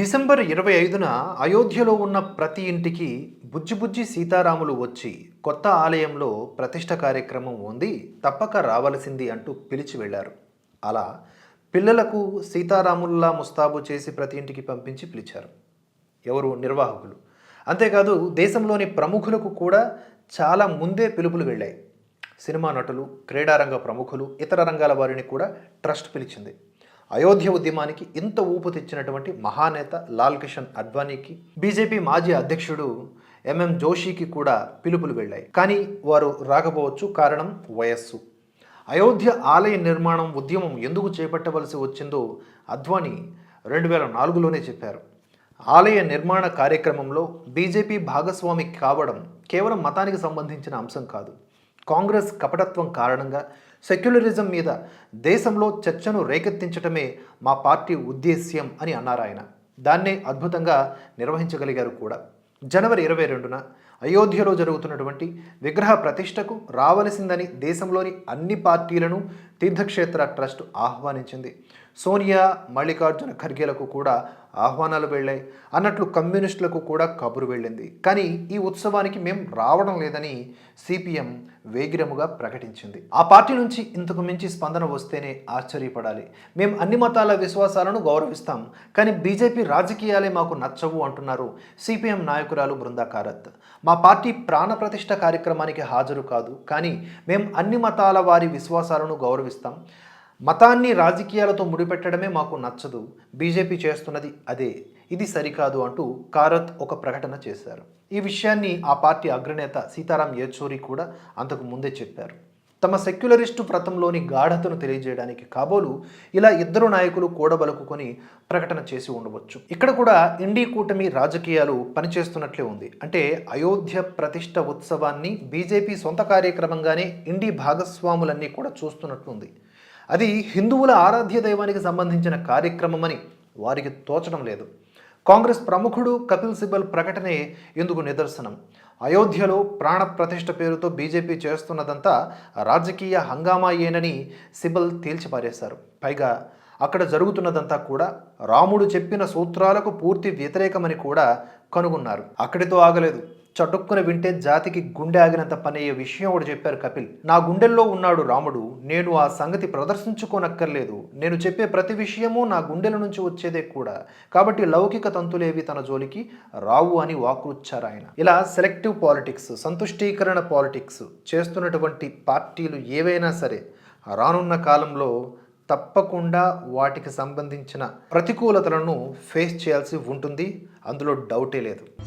December ఇరవై ఐదున అయోధ్యలో ఉన్న ప్రతి ఇంటికి బుజ్జి బుజ్జి సీతారాములు వచ్చి కొత్త ఆలయంలో ప్రతిష్ట కార్యక్రమం ఉంది తప్పక రావలసింది అంటూ పిలిచి వెళ్ళారు. అలా పిల్లలకు సీతారాముల్లా ముస్తాబు చేసి ప్రతి ఇంటికి పంపించి పిలిచారు. ఎవరు? నిర్వాహకులు. అంతేకాదు దేశంలోని ప్రముఖులకు కూడా చాలా ముందే పిలుపులు వెళ్ళాయి. సినిమా నటులు క్రీడారంగ ప్రముఖులు ఇతర రంగాల వారిని కూడా ట్రస్ట్ పిలిచింది. అయోధ్య ఉద్యమానికి ఇంత ఊపు తెచ్చినటువంటి మహానేత లాల్ కిషన్ అద్వానీకి బీజేపీ మాజీ అధ్యక్షుడు ఎంఎం జోషికి కూడా పిలుపులు వెళ్ళాయి. కానీ వారు రాకపోవచ్చు కారణం వయస్సు. అయోధ్య ఆలయ నిర్మాణం ఉద్యమం ఎందుకు చేపట్టవలసి వచ్చిందో అద్వానీ రెండు వేల నాలుగులోనే చెప్పారు. ఆలయ నిర్మాణ కార్యక్రమంలో బీజేపీ భాగస్వామి కావడం కేవలం మతానికి సంబంధించిన అంశం కాదు. కాంగ్రెస్ కపటత్వం కారణంగా సెక్యులరిజం మీద దేశంలో చర్చను రేకెత్తించటమే మా పార్టీ ఉద్దేశ్యం అని అన్నారు ఆయన. దాన్నే అద్భుతంగా నిర్వహించగలిగారు కూడా. జనవరి ఇరవై రెండున అయోధ్యలో జరుగుతున్నటువంటి విగ్రహ ప్రతిష్టకు రావలసిందని దేశంలోని అన్ని పార్టీలను తీర్థక్షేత్ర ట్రస్ట్ ఆహ్వానించింది. సోనియా మల్లికార్జున ఖర్గేలకు కూడా ఆహ్వానాలు వెళ్ళాయి. అన్నట్లు కమ్యూనిస్టులకు కూడా కబురు వెళ్ళింది. కానీ ఈ ఉత్సవానికి మేము రావడం లేదని సిపిఎం వేగిరముగా ప్రకటించింది. ఆ పార్టీ నుంచి ఇంతకు మించి స్పందన వస్తేనే ఆశ్చర్యపడాలి. మేము అన్ని మతాల విశ్వాసాలను గౌరవిస్తాం. కానీ బీజేపీ రాజకీయాలే మాకు నచ్చవు అంటున్నారు సిపిఎం నాయకురాలు బృందా కారత్ మా పార్టీ ప్రాణప్రతిష్ఠ కార్యక్రమానికి హాజరు కాదు. కానీ మేము అన్ని మతాల వారి విశ్వాసాలను గౌరవిస్తాం. మతాన్ని రాజకీయాలతో ముడిపెట్టడమే మాకు నచ్చదు. బీజేపీ చేస్తున్నది అదే. ఇది సరికాదు అంటూ కారత్ ఒక ప్రకటన చేశారు. ఈ విషయాన్ని ఆ పార్టీ అగ్రనేత సీతారాం యేచూరి కూడా అంతకు ముందే చెప్పారు. తమ సెక్యులరిస్టు వ్రతంలోని గాఢతను తెలియజేయడానికి కాబోలు ఇలా ఇద్దరు నాయకులు కూడబలుకుని ప్రకటన చేసి ఉండవచ్చు. ఇక్కడ కూడా ఇండి కూటమి రాజకీయాలు పనిచేస్తున్నట్లే ఉంది. అంటే అయోధ్య ప్రతిష్ట ఉత్సవాన్ని బీజేపీ సొంత కార్యక్రమంగానే ఇండి భాగస్వాములన్నీ కూడా చూస్తున్నట్లుంది. అది హిందువుల ఆరాధ్య దైవానికి సంబంధించిన కార్యక్రమమని వారికి తోచడం లేదు. కాంగ్రెస్ ప్రముఖుడు కపిల్ సిబల్ ప్రకటనే ఇందుకు నిదర్శనం. అయోధ్యలో ప్రాణ ప్రతిష్ఠ పేరుతో బీజేపీ చేస్తున్నదంతా రాజకీయ హంగామాయేనని సిబల్ తేల్చిపారేశారు. పైగా అక్కడ జరుగుతున్నదంతా కూడా రాముడు చెప్పిన సూత్రాలకు పూర్తి వ్యతిరేకమని కూడా కనుగొన్నారు. అక్కడితో ఆగలేదు. చటుక్కున వింటే జాతికి గుండె ఆగినంత పని అయ్యే విషయం ఒకటి చెప్పారు కపిల్. నా గుండెల్లో ఉన్నాడు రాముడు. నేను ఆ సంగతి ప్రదర్శించుకోనక్కర్లేదు. నేను చెప్పే ప్రతి విషయము నా గుండెల నుంచి వచ్చేదే కూడా. కాబట్టి లౌకిక తంతులేవి తన జోలికి రావు అని వాక్రుచ్చారు ఆయన. ఇలా సెలెక్టివ్ పాలిటిక్స్ సంతుష్టీకరణ పాలిటిక్స్ చేస్తున్నటువంటి పార్టీలు ఏవైనా సరే రానున్న కాలంలో తప్పకుండా వాటికి సంబంధించిన ప్రతికూలతలను ఫేస్ చేయాల్సి ఉంటుంది. అందులో డౌటే లేదు.